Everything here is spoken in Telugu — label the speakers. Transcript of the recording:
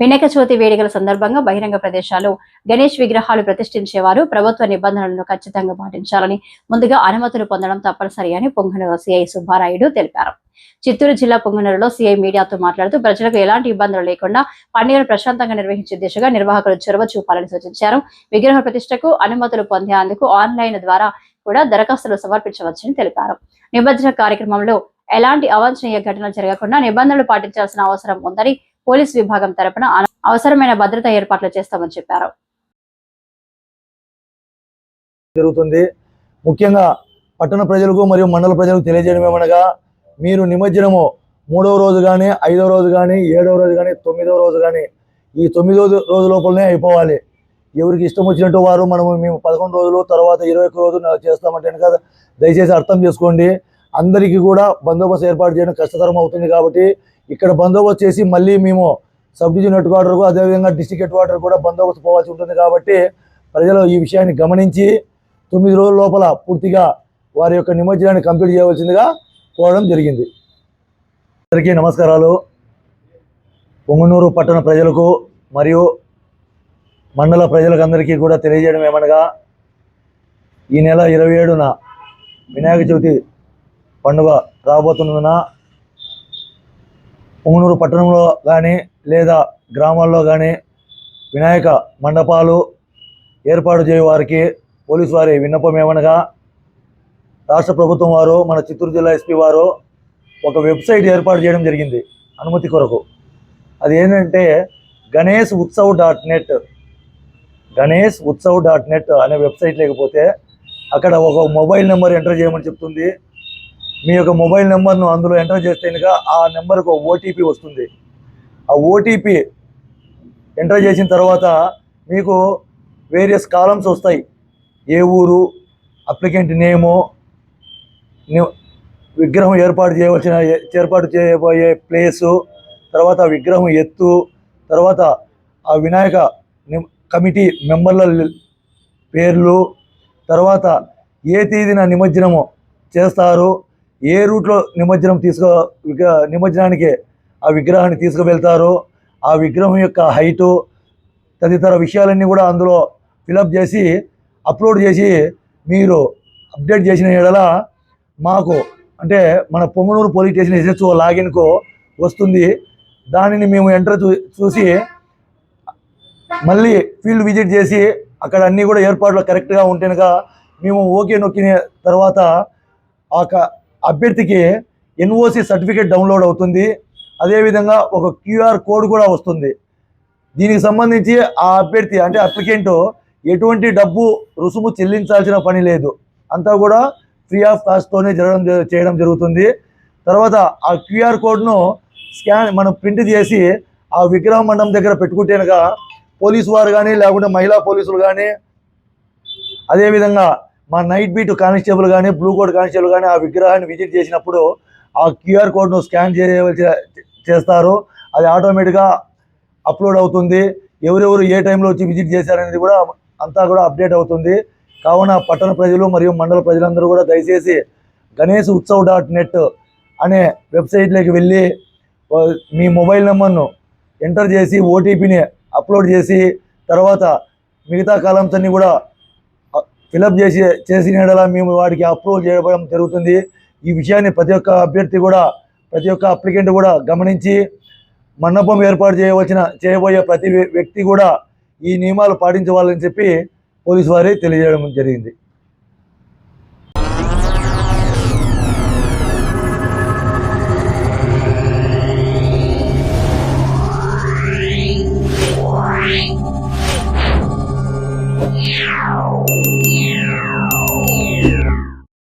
Speaker 1: వినాయక చవితి వేడుకల సందర్భంగా బహిరంగ ప్రదేశాల్లో గణేష్ విగ్రహాలు ప్రతిష్ఠించేవారు ప్రభుత్వ నిబంధనలను ఖచ్చితంగా పాటించాలని ముందుగా అనుమతులు పొందడం తప్పనిసరి అని పొంగనూరు సిఐ సుబ్బారాయుడు తెలిపారు. చిత్తూరు జిల్లా పొంగనూరులో సీఐ మీడియాతో మాట్లాడుతూ ప్రజలకు ఎలాంటి ఇబ్బందులు లేకుండా పండుగను ప్రశాంతంగా నిర్వహించే దిశగా నిర్వాహకులు చొరవ చూపాలని సూచించారు. విగ్రహ ప్రతిష్టకు అనుమతులు పొందేందుకు ఆన్లైన్ ద్వారా కూడా దరఖాస్తులు సమర్పించవచ్చని తెలిపారు. నిమజ్జన కార్యక్రమంలో ఎలాంటి అవాంఛనీయ ఘటనలు జరగకుండా నిబంధనలు పాటించాల్సిన అవసరం ఉందని పోలీస్ విభాగం తరపున అవసరమైన భద్రతా ఏర్పాట్లు చేస్తామని చెప్పారు.
Speaker 2: జరుగుతుంది. ముఖ్యంగా పట్టణ ప్రజలకు మరియు మండల ప్రజలకు తెలియజేయడం ఏమనగా మీరు నిమజ్జనము మూడవ రోజు కానీ ఐదవ రోజు కానీ ఏడవ రోజు కానీ తొమ్మిదవ రోజు కానీ ఈ తొమ్మిదో రోజు లోపలనే అయిపోవాలి. ఎవరికి ఇష్టం వచ్చినట్టు వారు మనము మేము పదకొండు రోజులు తర్వాత ఇరవై ఒక్క రోజు చేస్తామంటే కనుక దయచేసి అర్థం చేసుకోండి. అందరికీ కూడా బందోబస్తు ఏర్పాటు చేయడం కష్టతరం అవుతుంది కాబట్టి ఇక్కడ బందోబస్తు చేసి మళ్ళీ మేము సబ్ డివిజన్ హెడ్ క్వార్టర్కు అదేవిధంగా డిస్టిక్ హెడ్ క్వార్టర్ కూడా బందోబస్తు పోవాల్సి ఉంటుంది కాబట్టి ప్రజలు ఈ విషయాన్ని గమనించి తొమ్మిది రోజుల లోపల పూర్తిగా వారి యొక్క నిమజ్జనాన్ని కంప్లీట్ చేయవలసిందిగా కోరడం జరిగింది. అందరికీ నమస్కారాలు. పొంగనూరు పట్టణ ప్రజలకు మరియు మండల ప్రజలకు అందరికీ కూడా తెలియజేయడం ఏమనగా ఈ నెల ఇరవై ఏడున వినాయక చవితి పండుగ రాబోతున్నందున పొంగనూరు పట్టణంలో కానీ లేదా గ్రామాల్లో కానీ వినాయక మండపాలు ఏర్పాటు చేయవారికి పోలీసు వారి విన్నపం ఏమనగా రాష్ట్ర ప్రభుత్వం వారు మన చిత్తూరు జిల్లా ఎస్పీ వారు ఒక వెబ్సైట్ ఏర్పాటు చేయడం జరిగింది అనుమతి కొరకు. అది ఏంటంటే Ganesh Utsav dot net. Ganesh Utsav dot net అనే వెబ్సైట్ లేకపోతే అక్కడ ఒక మొబైల్ నెంబర్ ఎంటర్ చేయమని చెప్తుంది. మీ యొక్క మొబైల్ నెంబర్ను అందులో ఎంటర్ చేస్తే కనుక ఆ నెంబర్కు ఓటీపీ వస్తుంది. ఆ ఓటీపీ ఎంటర్ చేసిన తర్వాత మీకు వేరియస్ కాలమ్స్ వస్తాయి. ఏ ఊరు అప్లికెంట్ నేము ని- విగ్రహం ఏర్పాటు చేయవలసిన ఏర్పాటు చేయబోయే ప్లేసు తర్వాత విగ్రహం ఎత్తు తర్వాత ఆ వినాయక ని- కమిటీ మెంబర్ల పేర్లు తర్వాత ఏ తేదీన నిమజ్జనము చేస్తారు ఏ రూట్లో నిమజ్జనం తీసుకో విగ్రహ నిమజ్జనానికి ఆ విగ్రహాన్ని తీసుకువెళ్తారు ఆ విగ్రహం యొక్క హైటు తదితర విషయాలన్నీ కూడా అందులో ఫిలప్ చేసి అప్లోడ్ చేసి మీరు అప్డేట్ చేసిన ఎడల మాకు అంటే మన పొంగనూరు పోలీస్ స్టేషన్ ఎస్ఎస్ఓ లాగిన్కు వస్తుంది. దానిని మేము ఎంటర్ చూ చూసి మళ్ళీ ఫీల్డ్ విజిట్ చేసి అక్కడ అన్నీ కూడా ఏర్పాట్లు కరెక్ట్గా ఉంటేనుగా మేము ఓకే నొక్కిన తర్వాత ఆ అభ్యర్థికి ఎన్ఓసి సర్టిఫికేట్ డౌన్లోడ్ అవుతుంది. అదేవిధంగా ఒక క్యూఆర్ కోడ్ కూడా వస్తుంది. దీనికి సంబంధించి ఆ అభ్యర్థి అంటే అప్లికెంట్ ఎటువంటి డబ్బు రుసుము చెల్లించాల్సిన పని లేదు. అంతా కూడా ఫ్రీ ఆఫ్ కాస్ట్తోనే జరగడం జ- చేయడం జరుగుతుంది. తర్వాత ఆ క్యూఆర్ కోడ్ను స్కాన్ మనం ప్రింట్ చేసి ఆ విగ్రహ మండపం దగ్గర పెట్టుకుంటేనక పోలీసు వారు కానీ లేకుంటే మహిళా పోలీసులు కానీ అదేవిధంగా మా నైట్ బీట్ కానిస్టేబుల్ కానీ బ్లూ కోడ్ కానిస్టేబుల్ కానీ ఆ విగ్రహాన్ని విజిట్ చేసినప్పుడు ఆ క్యూఆర్ కోడ్ను స్కాన్ చేయవలసి చేస్తారు. అది ఆటోమేటిక్గా అప్లోడ్ అవుతుంది. ఎవరెవరు ఏ టైంలో వచ్చి విజిట్ చేశారనేది కూడా అంతా కూడా అప్డేట్ అవుతుంది. కావున పట్టణ ప్రజలు మరియు మండల ప్రజలందరూ కూడా దయచేసి గణేష్ ఉత్సవ్ డాట్ నెట్ అనే వెబ్సైట్లోకి వెళ్ళి మీ మొబైల్ నెంబర్ను ఎంటర్ చేసి ఓటీపీని అప్లోడ్ చేసి తర్వాత మిగతా కాలమ్స్ అన్ని కూడా ఫిలప్ చేసి చేసిన యెడల మేము వాడికి అప్రూవల్ చేయడం జరుగుతుంది ఈ విషయాన్ని ప్రతి ఒక్క అభ్యర్థి కూడా ప్రతి ఒక్క అప్లికెంట్ కూడా గమనించి మండపం ఏర్పాటు చేయవలసిన చేయబోయే ప్రతి వ్యక్తి కూడా ఈ నియమాలు పాటించవాలని చెప్పి పోలీసు వారి తెలియజేయడం జరిగింది
Speaker 3: Yeah.